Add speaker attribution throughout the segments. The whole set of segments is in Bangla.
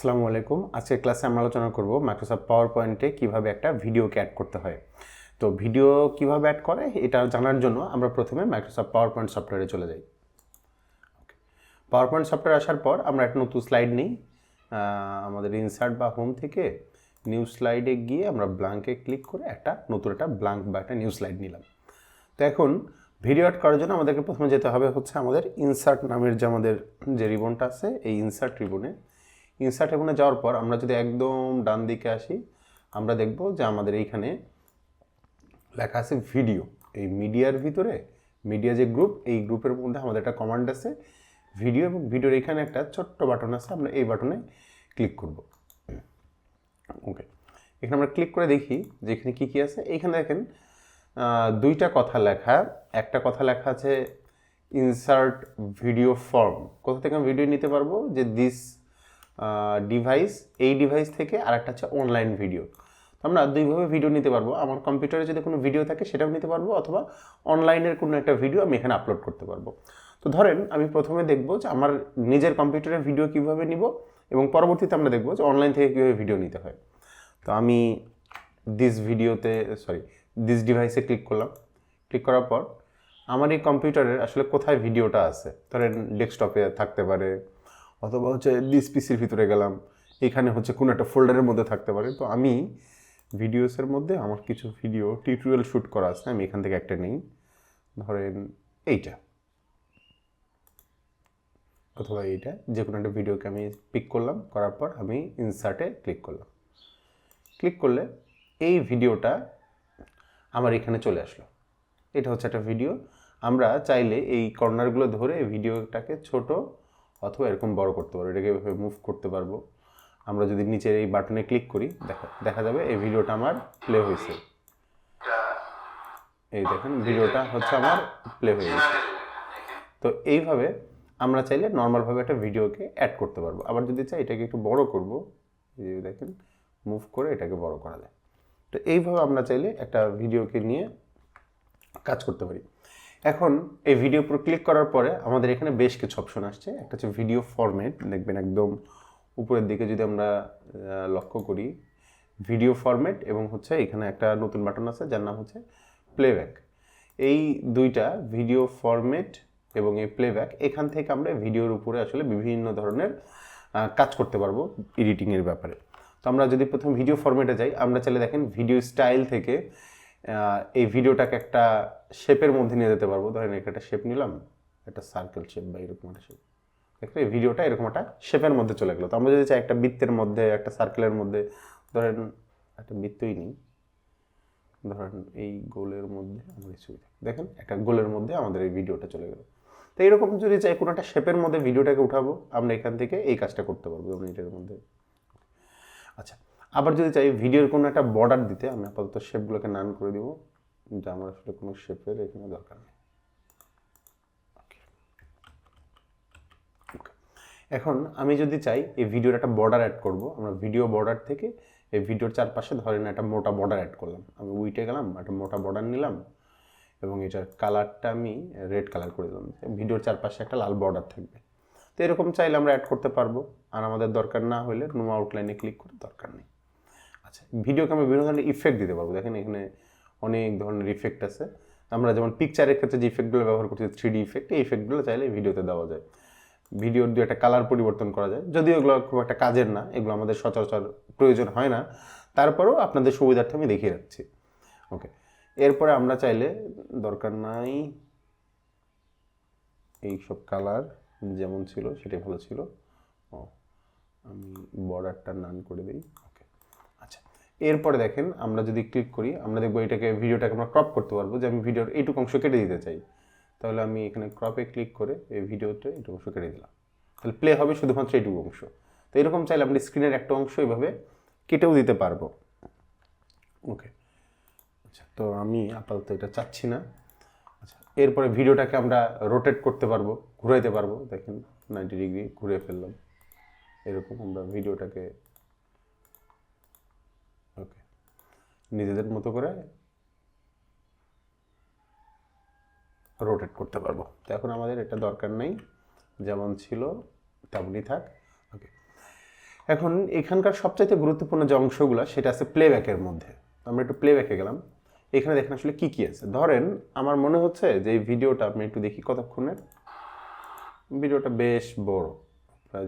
Speaker 1: আসসালামু আলাইকুম। আজকের ক্লাসে আমরা আলোচনা করব মাইক্রোসফট পাওয়ার পয়েন্টে কীভাবে একটা ভিডিওকে অ্যাড করতে হয়। তো ভিডিও কীভাবে অ্যাড করে, এটা জানার জন্য আমরা প্রথমে মাইক্রোসফট পাওয়ার পয়েন্ট সফটওয়্যারে চলে যাই। পাওয়ার পয়েন্ট সফটওয়্যার আসার পর আমরা একটা নতুন স্লাইড নিই। আমাদের ইনসার্ট বা হোম থেকে নিউ স্লাইডে গিয়ে আমরা ব্ল্যাঙ্কে ক্লিক করে একটা নতুন একটা ব্ল্যাঙ্ক বা একটা নিউ স্লাইড নিলাম। তো এখন ভিডিও অ্যাড করার জন্য আমাদেরকে প্রথমে যেতে হবে হচ্ছে আমাদের ইনসার্ট নামের যে আমাদের যে রিবনটা আছে, এই ইনসার্ট রিবনে ইনসার্ট রিবনে যাওয়ার পর আমরা যদি একদম ডান দিকে আসি, আমরা দেখব যে আমাদের এইখানে লেখা আছে ভিডিও এই মিডিয়ার ভিতরে মিডিয়া যে গ্রুপ এই গ্রুপের মধ্যে আমাদের একটা কমান্ড আছে ভিডিও এবং ভিডিওর এখানে একটা ছোট্ট বাটন আছে, আমরা এই বাটনে ক্লিক করব। ওকে এখানে আমরা ক্লিক করে দেখি যে এখানে কী কী আছে। এইখানে দেখেন দুইটা কথা লেখা, একটা কথা লেখা আছে ইনসার্ট ভিডিও ফর্ম কোথা থেকে আমি ভিডিও নিতে পারব? যে দিস ডিভাইস এই ডিভাইস থেকে আর একটা হচ্ছে অনলাইন ভিডিও আমরা দুইভাবে ভিডিও নিতে পারব। আমার কম্পিউটারে যদি কোনো ভিডিও থাকে, সেটাও নিতে পারব, অথবা অনলাইনের কোনো একটা ভিডিও আমি এখানে আপলোড করতে পারব। তো ধরেন, আমি প্রথমে দেখব যে আমার নিজের কম্পিউটারে ভিডিও কীভাবে নিব, এবং পরবর্তীতে আমরা দেখব যে অনলাইন থেকে কীভাবে ভিডিও নিতে হয়। তো আমি দিস ভিডিওতে সরি দিস ডিভাইসে ক্লিক করলাম। ক্লিক করার পর, আমার এই কম্পিউটারের আসলে কোথায় ভিডিওটা আছে? ধরেন ডেস্কটপে থাকতে পারে অথবা হচ্ছে দিস পিসির ভিতরে গেলাম। এখানে হচ্ছে কোনো একটা ফোল্ডারের মধ্যে থাকতে পারে। তো আমি ভিডিওসের মধ্যে আমার কিছু ভিডিও টিউটোরিয়াল শ্যুট করা আছে, আমি এখান থেকে একটা নেই। ধরেন এইটা। অথবা এইটা যে কোনো একটা ভিডিওকে আমি পিক করলাম, করার পর আমি ইনসার্টে ক্লিক করলাম। ক্লিক করলে এই ভিডিওটা আমার এখানে চলে আসলো। এটা হচ্ছে একটা ভিডিও আমরা চাইলে এই কর্নারগুলো ধরে ভিডিওটাকে ছোট অথবা এরকম বড় করতে পারব এটাকে এভাবে মুভ করতে পারব। আমরা যদি নিচের এই বাটনে ক্লিক করি, দেখা দেখা যাবে এই ভিডিওটা আমার প্লে হয়েছে। এই দেখেন, ভিডিওটা হচ্ছে আমার প্লে হয়ে গেছে। তো এইভাবে আমরা চাইলে নর্মালভাবে একটা ভিডিওকে অ্যাড করতে পারব। আবার যদি চাই, এটাকে একটু বড় করব দেখেন মুভ করে এটাকে বড় করা যায়। তো এইভাবে আমরা চাইলে একটা ভিডিওকে নিয়ে কাজ করতে পারি। এখন এই ভিডিও উপর ক্লিক করার পরে আমাদের এখানে বেশ কিছু অপশন আসছে। একটা হচ্ছে ভিডিও ফরম্যাট দেখবেন একদম উপরের দিকে যদি আমরা লক্ষ্য করি ভিডিও ফরম্যাট এবং হচ্ছে এখানে একটা নতুন বাটন আছে যার নাম হচ্ছে প্লেব্যাক এই দুইটা ভিডিও ফরম্যাট এবং এই প্লেব্যাক এখান থেকে আমরা ভিডিওর উপরে আসলে বিভিন্ন ধরনের কাজ করতে পারব এডিটিংয়ের ব্যাপারে। তো আমরা যদি প্রথম ভিডিও ফরম্যাটে যাই, আমরা চাইলে দেখেন ভিডিও স্টাইল থেকে এই ভিডিওটাকে একটা শেপের মধ্যে নিয়ে যেতে পারব। ধরেন একটা শেপ নিলাম, একটা সার্কেল শেপ বা এরকম একটা শেপ দেখলে এই ভিডিওটা এরকম একটা শেপের মধ্যে চলে গেলো। তো আমরা যদি চাই একটা বৃত্তের মধ্যে, একটা সার্কেলের মধ্যে, ধরেন একটা বৃত্তই নিই, ধরেন এই গোলের মধ্যে আমরা এই ছবিটা দেখেন একটা গোলের মধ্যে আমাদের এই ভিডিওটা চলে গেলো। তো এরকম যদি চাই কোনো একটা শেপের মধ্যে ভিডিওটাকে উঠাবো, আমরা এখান থেকে এই কাজটা করতে পারব। যেমন এটার মধ্যে। আচ্ছা আবার যদি চাই ভিডিওর কোনো একটা বর্ডার দিতে, আমি আপাতত শেপগুলোকে নান করে দিব, যে আমার আসলে কোনো শেপের এখানে দরকার নেই. এখন আমি যদি চাই এই ভিডিওর একটা বর্ডার অ্যাড করব, আমরা ভিডিও বর্ডার থেকে এই ভিডিওর চারপাশে ধরেন একটা মোটা বর্ডার অ্যাড করলাম। আমি উইটে গেলাম, একটা মোটা বর্ডার নিলাম, এবং এটার কালারটা আমি রেড কালার করে দিলাম। ভিডিওর চারপাশে একটা লাল বর্ডার থাকবে। তো এরকম চাইলে আমরা অ্যাড করতে পারব। আর আমাদের দরকার না হলে নো আউটলাইনে ক্লিক করে দরকার নেই। আচ্ছা। ভিডিওকে আমরা বিভিন্ন ধরনের ইফেক্ট দিতে পারব। দেখেন এখানে অনেক ধরনের ইফেক্ট আছে। আমরা যেমন পিকচারের ক্ষেত্রে যে ইফেক্টগুলো ব্যবহার করছি থ্রি ডি ইফেক্ট এই ইফেক্টগুলো চাইলে ভিডিওতে দেওয়া যায়। ভিডিওর দু একটা কালার পরিবর্তন করা যায়। যদিও এগুলো খুব একটা কাজের না, এগুলো আমাদের সচরাচর প্রয়োজন হয় না। তারপরেও আপনাদের সুবিধার্থে আমি দেখিয়ে রাখছি। ওকে এরপরে আমরা চাইলে দরকার নাই এই সব কালার যেমন ছিল, সেটাই ভালো ছিল। ও, আমি বর্ডারটা নান করে দিই। এরপরে দেখেন আমরা যদি ক্লিক করি, আমরা দেখব এটাকে ভিডিওটাকে আমরা ক্রপ করতে পারব যে আমি ভিডিওর এইটুকু অংশ কেটে দিতে চাই। তাহলে আমি এখানে ক্রপে ক্লিক করে এই ভিডিওতে এইটুকু অংশ কেটে দিলাম। তাহলে প্লে হবে শুধুমাত্র এইটুকু অংশ। তো এরকম চাইলে আমরা স্ক্রিনের একটা অংশ এইভাবে কেটেও দিতে পারব। ওকে আচ্ছা তো আমি আপাতত এটা চাচ্ছি না। আচ্ছা এরপরে ভিডিওটাকে আমরা রোটেট করতে পারব, ঘুরাইতে পারব। দেখেন নাইনটি ডিগ্রি ঘুরে ফেললাম। এরকম আমরা ভিডিওটাকে ওকে নিজেদের মতো করে রোটেট করতে পারব। তো এখন আমাদের এটা দরকার নেই, যেমন ছিল, তেমনই থাক। ওকে এখন এখানকার সবচাইতে গুরুত্বপূর্ণ যে অংশগুলো, সেটা আছে প্লেব্যাকের মধ্যে। আমরা একটু প্লেব্যাকে গেলাম। এখানে দেখেন আসলে কী কী আছে। ধরেন, আমার মনে হচ্ছে যে এই ভিডিওটা আপনি একটু দেখি কতক্ষণের। ভিডিওটা বেশ বড়।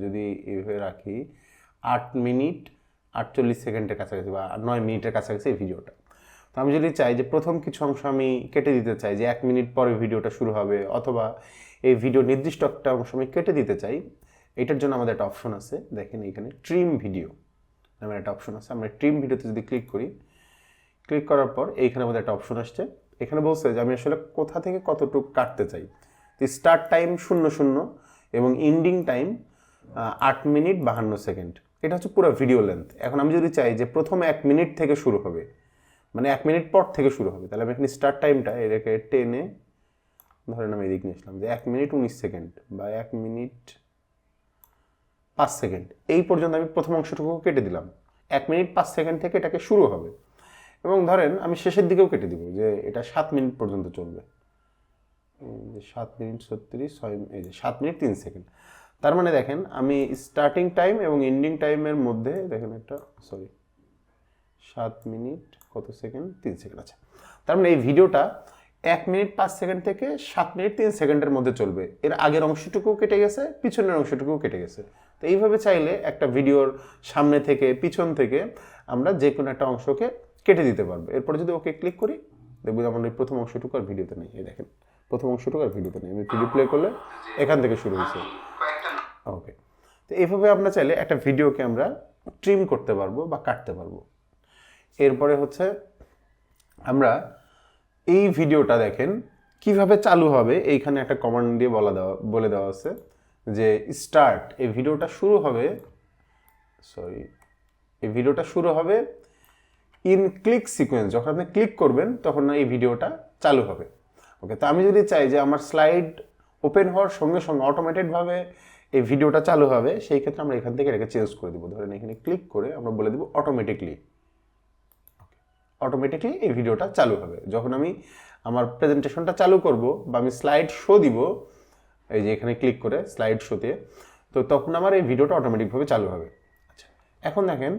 Speaker 1: যদি এভাবে রাখি, আট মিনিট আটচল্লিশ সেকেন্ডের কাছাকাছি বা নয় মিনিটের কাছাকাছি এই ভিডিওটা। তো আমি যদি চাই যে প্রথম কিছু অংশ আমি কেটে দিতে চাই, যে এক মিনিট পরে ভিডিওটা শুরু হবে অথবা এই ভিডিও নির্দিষ্ট একটা অংশ আমি কেটে দিতে চাই, এটার জন্য আমাদের একটা অপশন আছে। দেখেন এখানে ট্রিম ভিডিও নামের একটা অপশন আছে। আমরা ট্রিম ভিডিওতে যদি ক্লিক করি ক্লিক করার পর এইখানে আমাদের একটা অপশন আসছে। এখানে বলছে যে আমি আসলে কোথা থেকে কতটুকু কাটতে চাই। তো স্টার্ট টাইম শূন্য শূন্য এবং এন্ডিং টাইম আট মিনিট বাহান্ন সেকেন্ড। এটা হচ্ছে পুরো ভিডিও লেন্থ এখন আমি যদি চাই যে প্রথম এক মিনিট থেকে শুরু হবে মানে এক মিনিট পর থেকে শুরু হবে, তাহলে আমি এখানে স্টার্ট টাইমটা এটাকে টেনে ধরেন আমি এদিক নিয়ে যে এক মিনিট উনিশ সেকেন্ড বা এক মিনিট পাঁচ সেকেন্ড এই পর্যন্ত আমি প্রথম অংশটুকু কেটে দিলাম। এক মিনিট পাঁচ সেকেন্ড থেকে এটাকে শুরু হবে। এবং ধরেন আমি শেষের দিকেও কেটে দিব যে এটা সাত মিনিট পর্যন্ত চলবে। সাত মিনিট ছত্রিশ, ছয়, এই যে সাত মিনিট তিন সেকেন্ড তার মানে দেখেন, আমি স্টার্টিং টাইম এবং এন্ডিং টাইমের মধ্যে দেখেন একটা সরি সাত মিনিট, কত সেকেন্ড? তিন সেকেন্ড আছে তার মানে এই ভিডিওটা এক মিনিট পাঁচ সেকেন্ড থেকে সাত মিনিট তিন সেকেন্ডের মধ্যে চলবে। এর আগের অংশটুকুও কেটে গেছে, পিছনের অংশটুকুও কেটে গেছে। তো এইভাবে চাইলে একটা ভিডিওর সামনে থেকে, পিছন থেকে আমরা যে কোনো একটা অংশকে কেটে দিতে পারব। এরপরে যদি ওকে ক্লিক করি, দেখব আমার এই প্রথম অংশটুকু আর ভিডিওতে নেই। এই দেখেন, প্রথম অংশটুকু আর ভিডিওতে নেই। আমি ভিডিও প্লে করলে এখান থেকে শুরু হয়েছে। ওকে তো এইভাবে আমরা চাইলে একটা ভিডিওকে আমরা ট্রিম করতে পারব বা কাটতে পারব। এরপরে হচ্ছে আমরা এই ভিডিওটা দেখেন কীভাবে চালু হবে। এইখানে একটা কমান্ড দিয়ে বলা দেওয়া, বলে দেওয়া আছে যে স্টার্ট এই ভিডিওটা শুরু হবে সরি এই ভিডিওটা শুরু হবে ইন ক্লিক সিকোয়েন্স যখন আপনি ক্লিক করবেন, তখন এই ভিডিওটা চালু হবে। ওকে তো আমি যদি চাই যে আমার স্লাইড ওপেন হওয়ার সঙ্গে সঙ্গে অটোমেটেডভাবে এই ভিডিওটা চালু হবে, সেই ক্ষেত্রে আমরা এখান থেকে এটাকে চেঞ্জ করে দেবো। ধরেন এখানে ক্লিক করে আমরা বলে দেবো অটোমেটিকলি অটোমেটিকলি এই ভিডিওটা চালু হবে। যখন আমি আমার প্রেজেন্টেশনটা চালু করব বা আমি স্লাইড শো দিব, এই যে এখানে ক্লিক করে স্লাইড শোতে তো তখন আমার এই ভিডিওটা অটোমেটিকভাবে চালু হবে। আচ্ছা এখন দেখেন,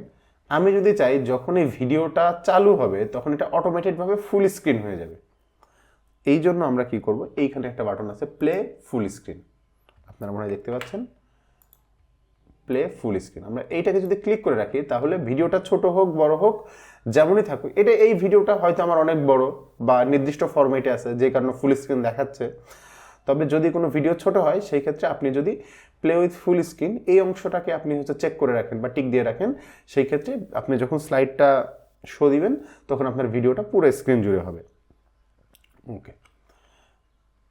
Speaker 1: আমি যদি চাই যখন এই ভিডিওটা চালু হবে, তখন এটা অটোমেটেডভাবে ফুল স্ক্রিন হয়ে যাবে। এই জন্য আমরা কি করব? এইখানে একটা বাটন আছে প্লে ফুল স্ক্রিন আপনারা মনে হয় দেখতে পাচ্ছেন? প্লে ফুল স্ক্রিন আমরা এইটাকে যদি ক্লিক করে রাখি, তাহলে ভিডিওটা ছোট হোক, বড় হোক, যেমনই থাকুক। এটা এই ভিডিওটা হয়তো আমার অনেক বড় বা নির্দিষ্ট ফরম্যাটে আছে, যে কারণে ফুল স্ক্রিন দেখাচ্ছে। তবে যদি কোনো ভিডিও ছোট হয়, সেই ক্ষেত্রে আপনি যদি প্লে উইথ ফুল স্ক্রিন এই অংশটাকে আপনি হচ্ছে চেক করে রাখেন বা টিক দিয়ে রাখেন, সেই ক্ষেত্রে আপনি যখন স্লাইডটা শো দিবেন, তখন আপনার ভিডিওটা পুরো স্ক্রিন জুড়ে হবে। ওকে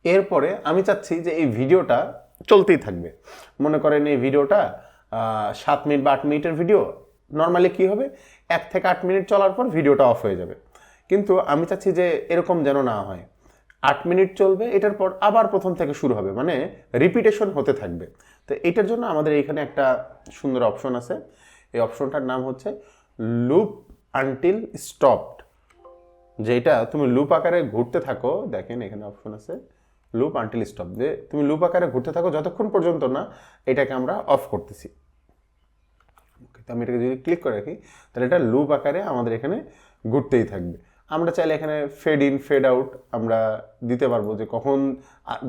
Speaker 1: এরপরে আমি চাচ্ছি যে এই ভিডিওটা চলতেই থাকবে। মনে করেন এই ভিডিওটা সাত মিনিট বা আট মিনিটের ভিডিও নর্মালি কি হবে? এক থেকে আট মিনিট চলার পর ভিডিওটা অফ হয়ে যাবে। কিন্তু আমি চাচ্ছি যে এরকম যেন না হয়। আট মিনিট চলবে, এটার পর আবার প্রথম থেকে শুরু হবে মানে রিপিটেশন হতে থাকবে। তো এটার জন্য আমাদের এইখানে একটা সুন্দর অপশন আছে। এই অপশনটার নাম হচ্ছে লুপ আনটিল স্টপড যেটা তুমি লুপ আকারে ঘুরতে থাকো, দেখেন এখানে অপশন আছে। লুপ আনটিল স্টপ যে তুমি লুপ আকারে ঘুরতে থাকো, যতক্ষণ পর্যন্ত না এটাকে আমরা অফ করতেছি। তো আমি এটাকে যদি ক্লিক করে রাখি, তাহলে এটা লুপ আকারে আমাদের এখানে ঘুরতেই থাকবে। আমরা চাইলে এখানে ফেড ইন ফেড আউট আমরা দিতে পারব যে কখন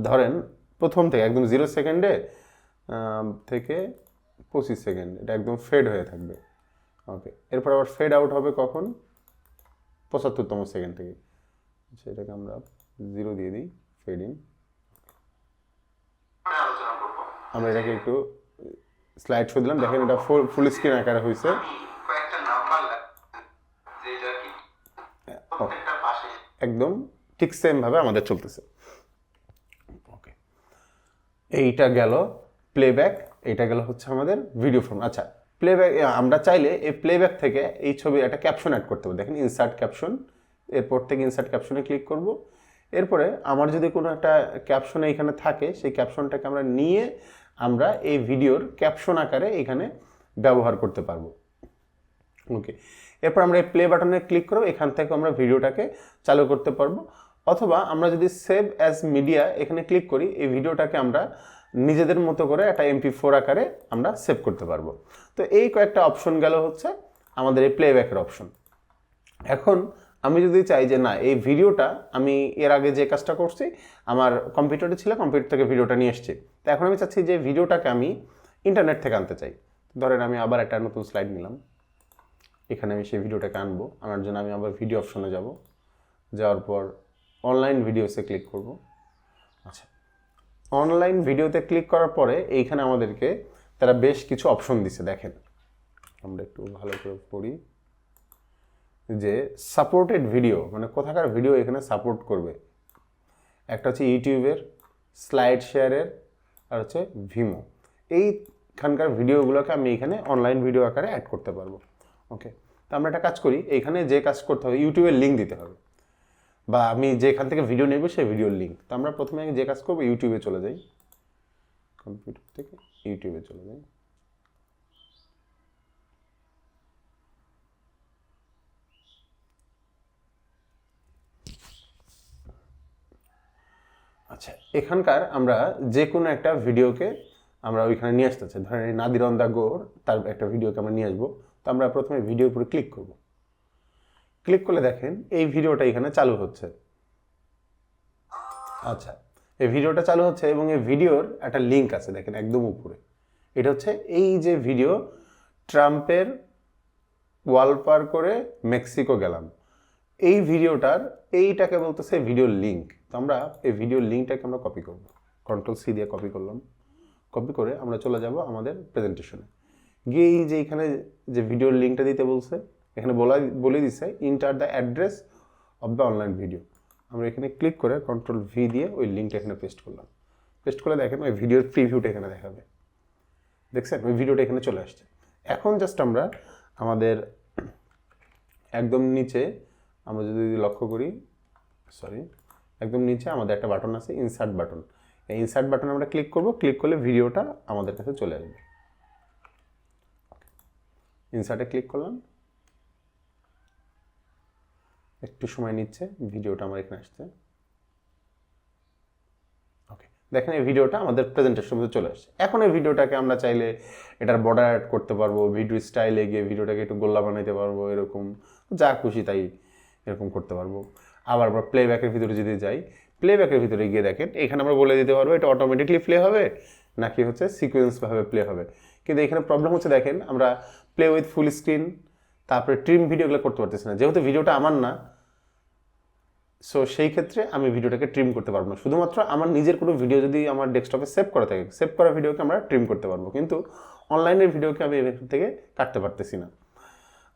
Speaker 1: ধরেন প্রথম থেকে, একদম জিরো সেকেন্ডে থেকে পঁচিশ সেকেন্ড এটা একদম ফেড হয়ে থাকবে। ওকে এরপর আবার ফেড আউট হবে কখন? পঁচাত্তরতম সেকেন্ড থেকে। সেটাকে আমরা জিরো দিয়ে দিই ফেড ইন
Speaker 2: আলোচনা করব
Speaker 1: আমরা এটাকে একটু স্লাইড শো দিলাম। দেখেন এটা ফুল ফুল স্ক্রিন আকারে হয়েছে একদম ঠিক সেমভাবে আমাদের চলতেছে। ওকে এইটা গেল প্লেব্যাক এইটা গেল হচ্ছে আমাদের ভিডিও ফর্ম আচ্ছা প্লেব্যাক আমরা চাইলে এই প্লেব্যাক থেকে এই ছবি একটা ক্যাপশন অ্যাড করতে পারি। দেখেন ইনসার্ট ক্যাপশন এরপর থেকে ইনসার্ট ক্যাপশনে ক্লিক করব। এরপরে আমার যদি কোনো একটা ক্যাপশন এইখানে থাকে সেই ক্যাপশনটাকে আমরা নিয়ে আমরা এই ভিডিওর ক্যাপশন আকারে এখানে ব্যবহার করতে পারব। ওকে এরপর আমরা এই প্লে বাটনে ক্লিক করব এখান থেকে আমরা ভিডিওটাকে চালু করতে পারব। অথবা আমরা যদি সেভ অ্যাজ মিডিয়া এখানে ক্লিক করি, এই ভিডিওটাকে আমরা নিজেদের মতো করে একটা এমপি ফোর আকারে আমরা সেভ করতে পারব। তো এই কয়েকটা অপশন গেল হচ্ছে আমাদের এই প্লেব্যাকের অপশন এখন আমি যদি চাই যে না, এই ভিডিওটা আমি এর আগে যে কাজটা করছি, আমার কম্পিউটারে ছিল কম্পিউটার থেকে ভিডিওটা নিয়ে এসেছি। তো এখন আমি চাচ্ছি যে ভিডিওটাকে আমি ইন্টারনেট থেকে আনতে চাই। ধরেন আমি আবার একটা নতুন স্লাইড নিলাম। এখানে আমি সেই ভিডিওটাকে আনব। আনার জন্য আমি আবার ভিডিও অপশনে যাব। যাওয়ার পর অনলাইন ভিডিওসে ক্লিক করব। আচ্ছা অনলাইন ভিডিওতে ক্লিক করার পরে এইখানে আমাদেরকে তারা বেশ কিছু অপশন দিছে, দেখেন। আমরা একটু ভালো করে পড়ি। যে সাপোর্টেড ভিডিও মানে কোথাকার ভিডিও এখানে সাপোর্ট করবে? একটা হচ্ছে ইউটিউবের স্লাইড শেয়ারের আর হচ্ছে ভিমো এইখানকার ভিডিওগুলোকে আমি এখানে অনলাইন ভিডিও আকারে অ্যাড করতে পারব। ওকে তো আমরা একটা কাজ করি এইখানে যে কাজ করতে হবে ইউটিউবের লিঙ্ক দিতে হবে। বা আমি যেখান থেকে ভিডিও নেব, সেই ভিডিওর লিঙ্ক তো আমরা প্রথমে যে কাজ করব ইউটিউবে চলে যাই। কম্পিউটার থেকে ইউটিউবে চলে যাই। আচ্ছা এখানকার আমরা যে কোনো একটা ভিডিওকে আমরা ওইখানে নিয়ে আসতে চাই। ধরেন এই নাদিরন দা গোর, তার একটা ভিডিওকে আমরা নিয়ে আসব। তো আমরা প্রথমে ভিডিওর উপরে ক্লিক করব। ক্লিক করলে দেখেন এই ভিডিওটা এখানে চালু হচ্ছে। আচ্ছা এই ভিডিওটা চালু হচ্ছে এবং এই ভিডিওর একটা লিঙ্ক আছে, দেখেন একদম উপরে। এটা হচ্ছে এই যে ভিডিও, ট্রাম্পের ওয়াল পার করে মেক্সিকো গেলাম। এই ভিডিওটার, এইটাকে বলতেছে ভিডিওর লিঙ্ক তো আমরা এই ভিডিওর লিঙ্কটাকে আমরা কপি করব। কন্ট্রোল সি দিয়ে কপি করলাম। কপি করে আমরা চলে যাব আমাদের প্রেজেন্টেশনে গিয়ে এই যে এখানে যে ভিডিওর লিঙ্কটা দিতে বলছে, এখানে বলা বলে দিছে enter the address of the online video আমরা এখানে ক্লিক করে কন্ট্রোল ভি দিয়ে ওই লিঙ্কটা এখানে পেস্ট করলাম। পেস্ট করে দেখেন ওই ভিডিওর প্রিভিউটা এখানে দেখাবে। দেখছেন? ওই ভিডিওটা এখানে চলে আসছে। এখন জাস্ট আমরা আমাদের একদম নিচে আমরা যদি লক্ষ্য করি সরি একদম নিচে আমাদের একটা বাটন আছে ইনসার্ট বাটন এই ইনসার্ট বাটনে আমরা ক্লিক করব ক্লিক করলে ভিডিওটা আমাদের কাছে চলে আসবে। ইনসার্টে ক্লিক করলাম। একটু সময় নিচ্ছে ভিডিওটা আমার এখানে আসছে। ওকে দেখেন এই ভিডিওটা আমাদের প্রেজেন্টেশন মধ্যে চলে আসছে। এখন এই ভিডিওটাকে আমরা চাইলে এটার বর্ডার অ্যাড করতে পারব ভিডিও স্টাইলে গিয়ে ভিডিওটাকে একটু গোল্লা বানাইতে পারব, এরকম। যা খুশি তাই এরকম করতে পারব। আবার আমরা প্লেব্যাকের ভিতরে যদি যাই প্লেব্যাকের ভিতরে গিয়ে দেখেন, এখানে আমরা বলে দিতে পারব এটা অটোমেটিকলি প্লে হবে, নাকি হচ্ছে সিকোয়েন্সভাবে প্লে হবে। কিন্তু এখানে প্রবলেম হচ্ছে দেখেন, আমরা প্লে উইথ ফুল স্ক্রিন তারপরে ট্রিম ভিডিওগুলো করতে পারতেছি না। যেহেতু ভিডিওটা আমার না সো সেই ক্ষেত্রে আমি ভিডিওটাকে ট্রিম করতে পারব না। শুধুমাত্র আমার নিজের কোনো ভিডিও যদি আমার ডেস্কটপে সেভ করা থাকে সেভ করা ভিডিওকে আমরা ট্রিম করতে পারব। কিন্তু অনলাইনের ভিডিওকে আমি এখান থেকে কাটতে পারতেছি না।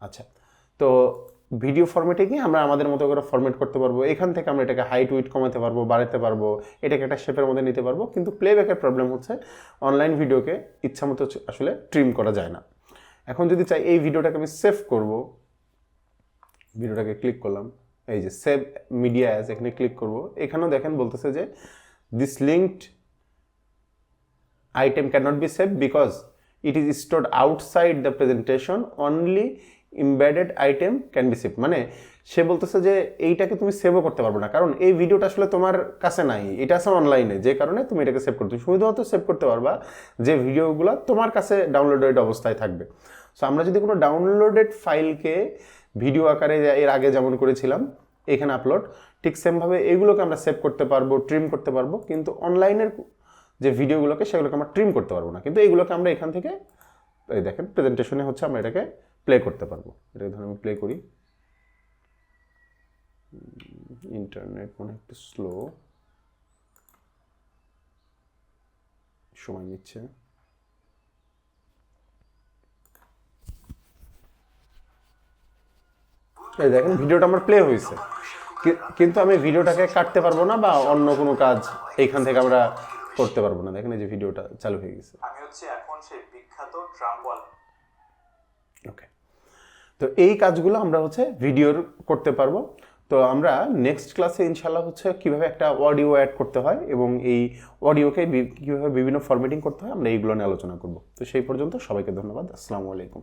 Speaker 1: আচ্ছা তো ভিডিও ফরম্যাটে গিয়ে আমরা আমাদের মতো করে ফরম্যাট করতে পারব। এখান থেকে আমরা এটাকে হাইট উইট কমাতে পারব বাড়াতে পারব, এটাকে একটা শেপের মধ্যে নিতে পারব। কিন্তু প্লেব্যাকের প্রবলেম হচ্ছে অনলাইন ভিডিওকে ইচ্ছা মতো আসলে ট্রিম করা যায় না। এখন যদি চাই এই ভিডিওটাকে আমি সেভ করব ভিডিওটাকে ক্লিক করলাম, এই যে সেভ মিডিয়া অ্যাজ এখানে ক্লিক করব। এখানেও দেখেন বলতেছে যে this linked item cannot be saved because it is stored outside the presentation only embedded item can be saved মানে সে বলতেছে যে এইটাকে তুমি সেভও করতে পারবে না। কারণ এই ভিডিওটা আসলে তোমার কাছে নাই। এটা আছে অনলাইনে যে কারণে তুমি এটাকে সেভ করতে শুধুমাত্র সেভ করতে পারবা যে ভিডিওগুলো তোমার কাছে ডাউনলোডেড অবস্থায় থাকবে। সো আমরা যদি কোনো ডাউনলোডেড ফাইলকে ভিডিও আকারে এর আগে যেমন করেছিলাম, এখানে আপলোড ঠিক সেমভাবে এগুলোকে আমরা সেভ করতে পারব ট্রিম করতে পারব। কিন্তু অনলাইনের যে ভিডিওগুলোকে সেগুলোকে আমরা ট্রিম করতে পারব না। কিন্তু এইগুলোকে আমরা এখান থেকে এই দেখেন প্রেজেন্টেশনে হচ্ছে আমরা এটাকে প্লে করতে পারব। এটাকে ধরুন আমি প্লে করি। ইন্টারনেট মনে একটু স্লো সময় নিচ্ছে এই দেখেন ভিডিওটা আমার প্লে হয়েছে। কিন্তু আমি ভিডিওটাকে কাটতে পারব না বা অন্য কোনো কাজ এইখান থেকে আমরা করতে পারব না। দেখেন এই যে ভিডিওটা চালু হয়ে গেছে।
Speaker 3: আমি হচ্ছে এখন সেই বিখ্যাত
Speaker 1: ওকে তো এই কাজগুলো আমরা হচ্ছে ভিডিওর করতে পারব। তো আমরা নেক্সট ক্লাসে ইনশাল্লাহ হচ্ছে কীভাবে একটা অডিও অ্যাড করতে হয় এবং এই অডিওকে কীভাবে বিভিন্ন ফরম্যাটিং করতে হয়, আমরা এইগুলো নিয়ে আলোচনা করব। তো সেই পর্যন্ত সবাইকে ধন্যবাদ। আসসালামু আলাইকুম।